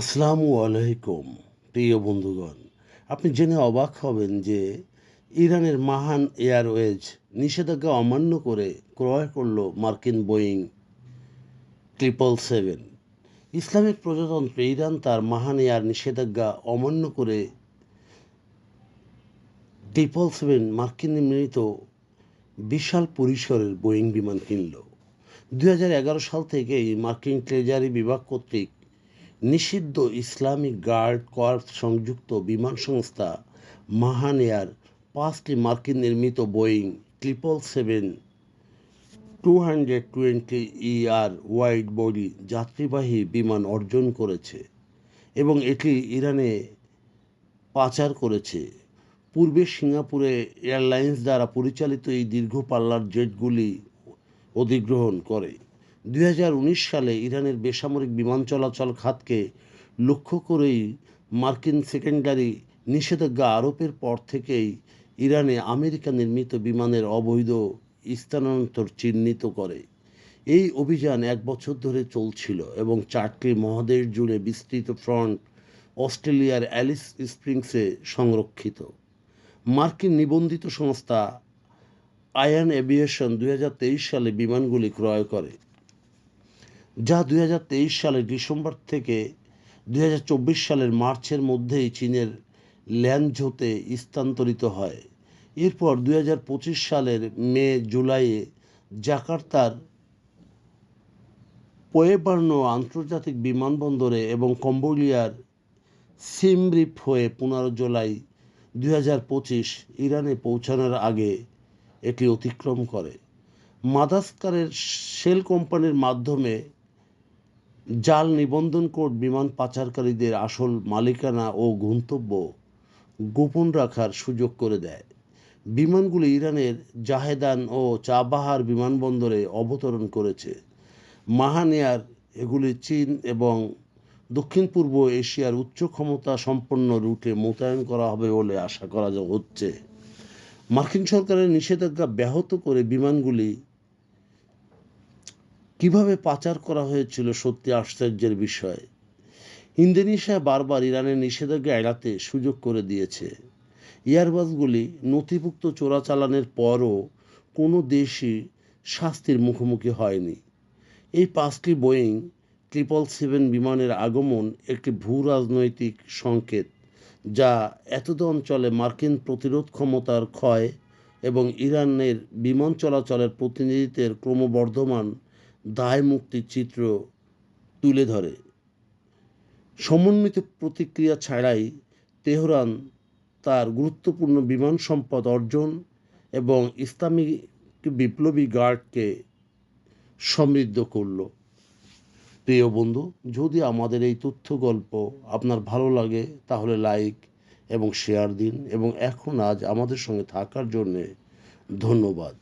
আসসালামু আলাইকুম, প্রিয় বন্ধুগণ। আপনি জেনে অবাক হবেন যে ইরানের মাহান এয়ারওয়েজ নিষেধাজ্ঞা অমান্য করে ক্রয় করল মার্কিন বোয়িং ট্রিপল সেভেন। ইসলামিক প্রজাতন্ত্রে ইরান তার মাহান এয়ার নিষেধাজ্ঞা অমান্য করে ট্রিপল সেভেন মার্কিন নির্মিত বিশাল পরিসরের বোয়িং বিমান কিনল। দু হাজার এগারো সাল থেকেই মার্কিন ট্রেজারি বিভাগ কর্তৃক নিষিদ্ধ ইসলামিক গার্ড কর্পস সংযুক্ত বিমান সংস্থা মাহান এয়ার পাঁচটি মার্কিন নির্মিত Boeing triple seven two hundred twenty ER wide body যাত্রীবাহী বিমান অর্জন করেছে এবং এটি ইরানে পাচার করেছে। পূর্বে সিঙ্গাপুরে এয়ারলাইন্স দ্বারা পরিচালিত এই দীর্ঘ পাল্লার জেটগুলি অধিগ্রহণ করে। দুই হাজার উনিশ সালে ইরানের বেসামরিক বিমান চলাচল খাতকে লক্ষ্য করেই মার্কিন সেকেন্ডারি নিষেধাজ্ঞা আরোপের পর থেকেই ইরানে আমেরিকা নির্মিত বিমানের অবৈধ স্থানান্তর চিহ্নিত করে। এই অভিযান এক বছর ধরে চলছিল এবং চারটি মহাদেশ জুড়ে বিস্তৃত ফ্রন্ট অস্ট্রেলিয়ার অ্যালিস স্প্রিংসে সংরক্ষিত। মার্কিন নিবন্ধিত সংস্থা আয়ান এভিয়েশন দু হাজার তেইশ সালে বিমানগুলি ক্রয় করে। যা দুই হাজার তেইশ সালের ডিসেম্বর থেকে দুই হাজার চব্বিশ সালের মার্চের মধ্যেই চীনের ল্যানঝোতে স্থানান্তরিত হয়। এরপর দুই হাজার পঁচিশ সালের মে, জুলাইয়ে জাকার্তার পোয়েবার্ন আন্তর্জাতিক বিমানবন্দরে এবং কম্বোডিয়ার সিমরিপ হয়ে পনেরো জুলাই দু হাজার পঁচিশ ইরানে পৌঁছানোর আগে এটি অতিক্রম করে। মাদাস্কারের শেল কোম্পানির মাধ্যমে জাল নিবন্ধন কোড বিমান পাচারকারীদের আসল মালিকানা ও গন্তব্য গোপন রাখার সুযোগ করে দেয়। বিমানগুলি ইরানের জাহেদান ও চাবাহার বিমানবন্দরে অবতরণ করেছে। মাহান এয়ার এগুলি চীন এবং দক্ষিণ পূর্ব এশিয়ার উচ্চ ক্ষমতা সম্পন্ন রুটে মোতায়েন করা হবে বলে আশা করা হচ্ছে। মার্কিন সরকারের নিষেধাজ্ঞা ব্যাহত করে বিমানগুলি কীভাবে পাচার করা হয়েছিল সত্যি আশ্চর্যের বিষয়? ইন্দোনেশিয়া বারবার ইরানের নিষেধাজ্ঞা এড়াতে সুযোগ করে দিয়েছে। এয়ারবাসগুলি নথিভুক্ত চোরাচালানের পরও কোনো দেশই শাস্তির মুখোমুখি হয়নি। এই পাঁচটি বোয়িং ট্রিপল সেভেন বিমানের আগমন একটি ভূ রাজনৈতিক সংকেত যা এতদ অঞ্চলে মার্কিন প্রতিরোধ ক্ষমতার ক্ষয় এবং ইরানের বিমান চলাচলের প্রতিনিধিত্বের ক্রমবর্ধমান দায় মুক্তির চিত্র তুলে ধরে। সমন্বিত প্রতিক্রিয়া ছাড়াই তেহরান তার গুরুত্বপূর্ণ বিমান সম্পদ অর্জন এবং ইসলামিক বিপ্লবী গার্ডকে সমৃদ্ধ করল। প্রিয় বন্ধু, যদি আমাদের এই তথ্য গল্প আপনার ভালো লাগে, তাহলে লাইক এবং শেয়ার দিন এবং এখন আজ আমাদের সঙ্গে থাকার জন্যে ধন্যবাদ।